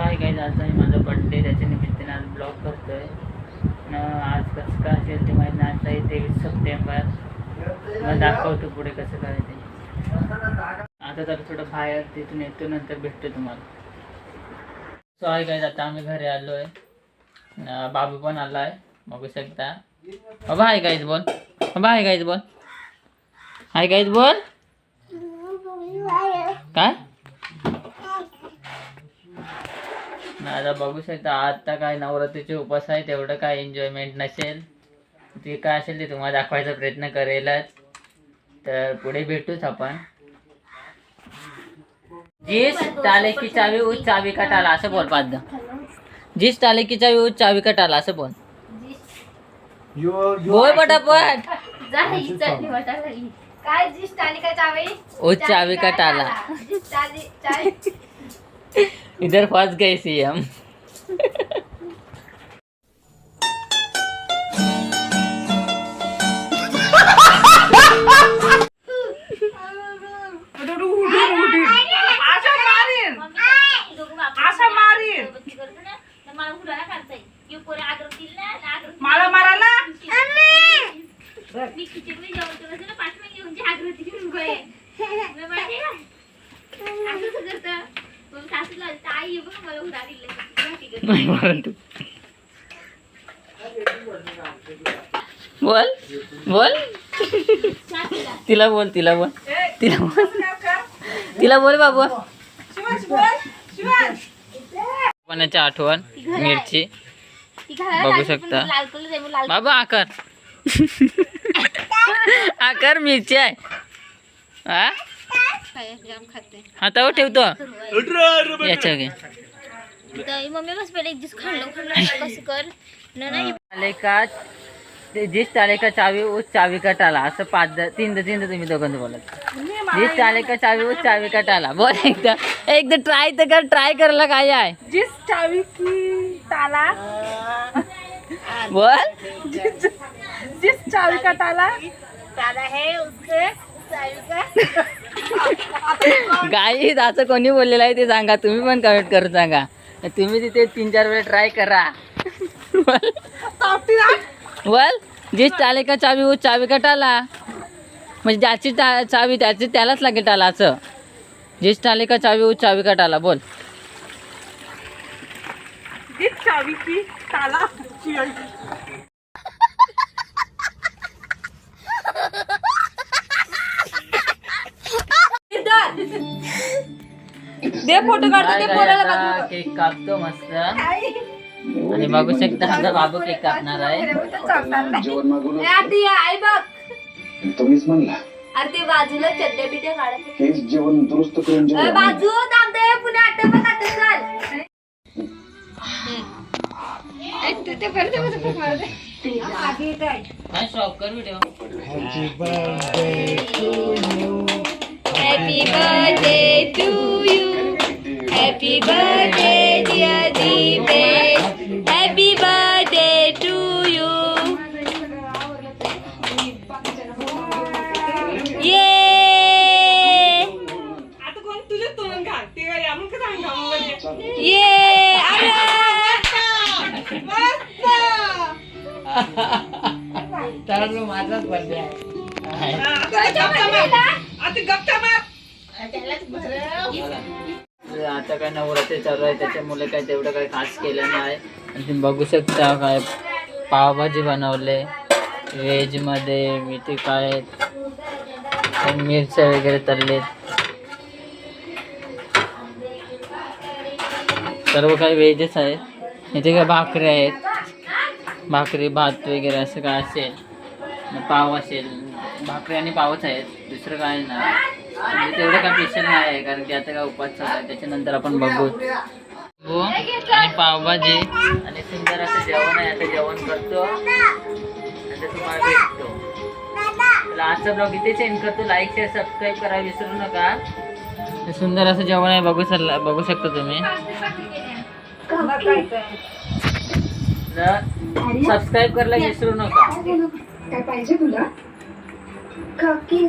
आहे काही आज आहे माझा बड्डे त्याच्या निमित्ताने आज ब्लॉग करतोय. न आज कसं काय असेल ते माहीत नाही. आज आहे तेवीस सप्टेंबर. मग दाखवतो पुढे कसं काय ते. आता तर थोडं बाहेर तिथून येतो नंतर भेटतो तुम्हाला. सो आहे काही आता आम्ही घरी आलो आहे बाबू पण आला आहे बघू शकता. बाबा हाय गाईज बोल. बाबा हाय गाईज बोल. हाय गाईज बोल. काय नाही आता बघू शकता आता काय नवरात्रीचे उपास आहे तेवढं काय एन्जॉयमेंट नसेल. ते काय असेल ते तुम्हाला दाखवायचा प्रयत्न करेलच. तर पुढे भेटूच आपण. जिस टाले की चावी उस चावी का टाला असं बोल पाच जिस टाले की चावी उस चावी का टाला असं बोल. बोल पटापट. काय जी स्टाली काय चावी? उस चावी का टाला. इधर फंस गए अशा मारीन. मला मारायला नाही बोल बोल. तिला बोल तिला बोल. तिला बोल. तिला बोल बाबू. आठवण मिरची. बघू शकता. बाबा आकार. आकार मिरची आहे. हा? हातावर ठेवतो. याच्या घे. मम्मी बस पहिले एक दिवस खाल्लं. खाल्लं कसं कर? न नाही. आले का ते जिस टाले का चावी उस चावी का टाला असं पाच तीनदा तीनदा तुम्ही दोघांचं बोलत. जिस टाले का चावी उस चावी का टाला बोल एकदा. एकदा ट्राय तर कर ट्राय करायला काय आहे? जिस चावी की ताला? बोल. जिस चावी का ताला? दादा है उसके चावी का? गाई असं कोणी बोललेलं आहे ते सांगा. तुम्ही पण कमेंट करून सांगा. तुम्ही तिथे तीन चार वेळा ट्राय करा. बोल तापती चाले का चावी हो चावी का टाला म्हणजे ज्याची टा चावी त्याची त्यालाच लागेल टाला असं. जिस टाले का चावी हो चावी का टाला बोल चावी की ताला दे फोटो काढतो ते पोराला बाजूला. केक कापतो मस्त. आणि बघू शकता आमचा बाबू केक कापणार आहे. आधी आई बघ. तुम्हीच म्हणला. अरे ते बाजूला बिड्या काढत हेच जेवण दुरुस्त करून जेवण. बाजू थांबते पुन्हा चल कर. Video happy birthday to happy birthday dear Deepesh happy birthday to you ये आता कोण? तुझ्या तोंड घाल. ते काय आपण का सांगा म्हणजे ये अरे. तर माझाच बर्थडे आहे. आता गप्पा मार. म्हणजे आता काय नवरात्री चालू आहे त्याच्यामुळे काय तेवढं काही खास केलं नाही. आणि तुम्ही बघू शकता काय पावभाजी बनवले व्हेजमध्ये मिठी काय मिरच्या वगैरे तळलेत सर्व काही व्हेजच आहेत इथे काय भाकरी आहेत. भाकरी भात वगैरे असं काय असेल. पाव असेल. भाकरी आणि पावच आहेत. दुसरं काय नाही. तेवढं काय स्पेशल नाही आहे कारण की आता काय उपास चालू आहे त्याच्यानंतर आपण बघू. हो आणि पावभाजी आणि सुंदर असं जेवण आहे आता जेवण करतो. आणि ते तुम्हाला भेटतो. तर आजचा ब्लॉग इथेच एंड करतो. लाईक शेअर सबस्क्राईब करायला विसरू नका. सुंदर असं जेवण आहे बघू सर बघू शकता तुम्ही. सबस्क्राईब करायला विसरू नका. काय पाहिजे तुला? काकी